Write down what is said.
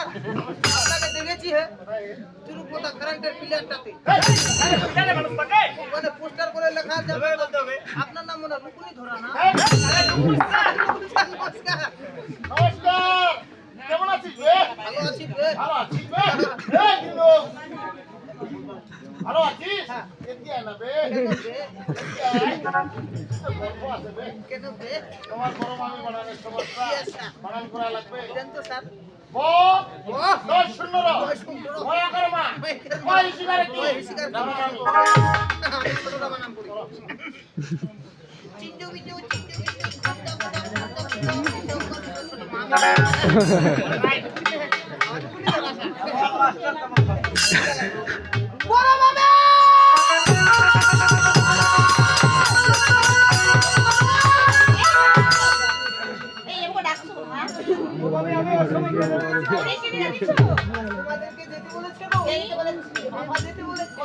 আপনাকে দেখেছি হে তিরুপতা কারেন্টের প্লেয়ারটাতে ওখানে পোস্টার করে লেখা যাবে আপনার নাম মনে হয় রুকুনি ধরা না? নমস্কার নমস্কার। কেমন আছিস রে? ভালো আছি ভালো আছিস রে। এই দিনু। ভালো আছিস এদিকে আয় না বে কেন তোমার বড় মামি বানানোর সমস্যা বানান করা লাগবে তো স্যার আমাদেরকে যেতে বলেছে আমাদেরকে বলেছে